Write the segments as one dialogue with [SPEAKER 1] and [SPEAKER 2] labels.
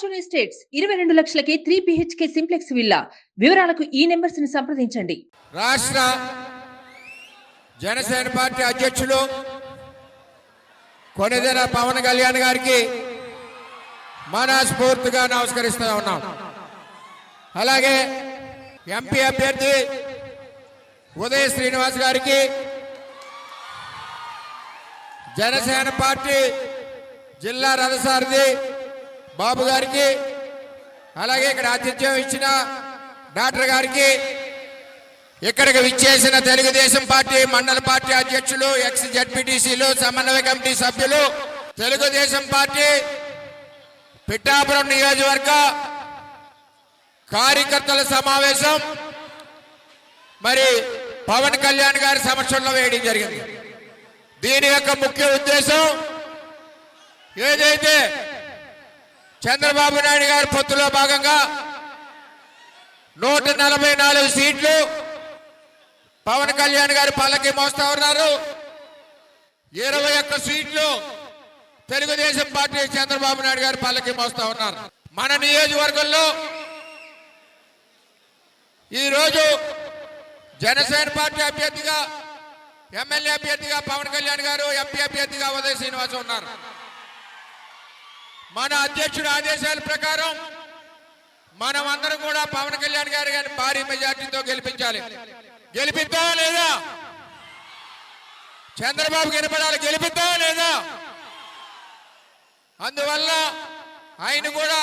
[SPEAKER 1] Fortune estates ఇరవై రెండు లక్షలకే త్రీ బిహెచ్కే సింప్లెక్స్ విల్లా వివరాలకు ఈ నెంబర్స్ని సంప్రదించండి.
[SPEAKER 2] రాష్ట్ర జనసేన పార్టీ అధ్యక్షులు కొనిదెల పవన్ కళ్యాణ్ గారికి మనస్ఫూర్తిగా నమస్కరిస్తూ ఉన్నాం. అలాగే ఎంపీ అభ్యర్థి ఉదయ శ్రీనివాస్ గారికి జనసేన పార్టీ జిల్లా రథసారథి బాబు గారికి అలాగే ఇక్కడ ఆతిథ్యం ఇచ్చిన డాక్టర్ గారికి ఇక్కడికి విచ్చేసిన తెలుగుదేశం పార్టీ మండల పార్టీ అధ్యక్షులు ఎక్స్ జడ్పీటీసీలు సమన్వయ కమిటీ సభ్యులు తెలుగుదేశం పార్టీ పిఠాపురం నియోజకవర్గ కార్యకర్తల సమావేశం మరి పవన్ కళ్యాణ్ గారి సమక్షంలో వేయడం జరిగింది. దీని యొక్క ముఖ్య ఉద్దేశం ఏదైతే చంద్రబాబు నాయుడు గారి పొత్తులో భాగంగా నూట నలభై నాలుగు సీట్లు పవన్ కళ్యాణ్ గారు పల్లకి మోస్తా ఉన్నారు. ఇరవై ఒక్క సీట్లు తెలుగుదేశం పార్టీ చంద్రబాబు నాయుడు గారు పల్లకి మోస్తా ఉన్నారు. మన నియోజకవర్గంలో ఈరోజు జనసేన పార్టీ అభ్యర్థిగా ఎమ్మెల్యే అభ్యర్థిగా పవన్ కళ్యాణ్ గారు ఎంపీ అభ్యర్థిగా ఉదయ శ్రీనివాస్ ఉన్నారు. మన అధ్యక్షుడి ఆదేశాల ప్రకారం మనం అందరం కూడా పవన్ కళ్యాణ్ గారు గారిని భారీ మెజార్టీతో గెలిపించాలి. గెలిపిద్దామా లేదా? చంద్రబాబు గెలపడాలి. గెలిపిద్దామా లేదా? అందువల్ల ఆయన కూడా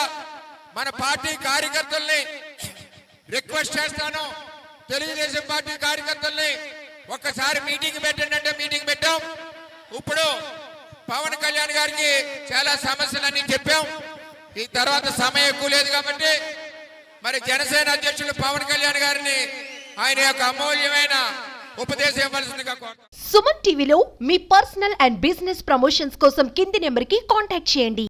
[SPEAKER 2] మన పార్టీ కార్యకర్తల్ని రిక్వెస్ట్ చేస్తాను. తెలుగుదేశం పార్టీ కార్యకర్తల్ని ఒక్కసారి మీటింగ్ పెట్టండి అంటే మీటింగ్ పెట్టాం. ఇప్పుడు పవన్ కళ్యాణ్ గారికి చాలా సమస్యలన్నీ చెప్పాం. ఈ తర్వాత సమయం ఎక్కువ లేదు కాబట్టి మరి జనసేన అధ్యక్షుడు పవన్ కళ్యాణ్ గారిని ఆయన యొక్క అమూల్యమైన ఉపదేశం ఇవ్వాల్సిందిగా
[SPEAKER 3] సుమన్ టీవీలో మీ పర్సనల్ అండ్ బిజినెస్ ప్రమోషన్స్ కోసం కింది నెంబర్కి కాంటాక్ట్ చేయండి.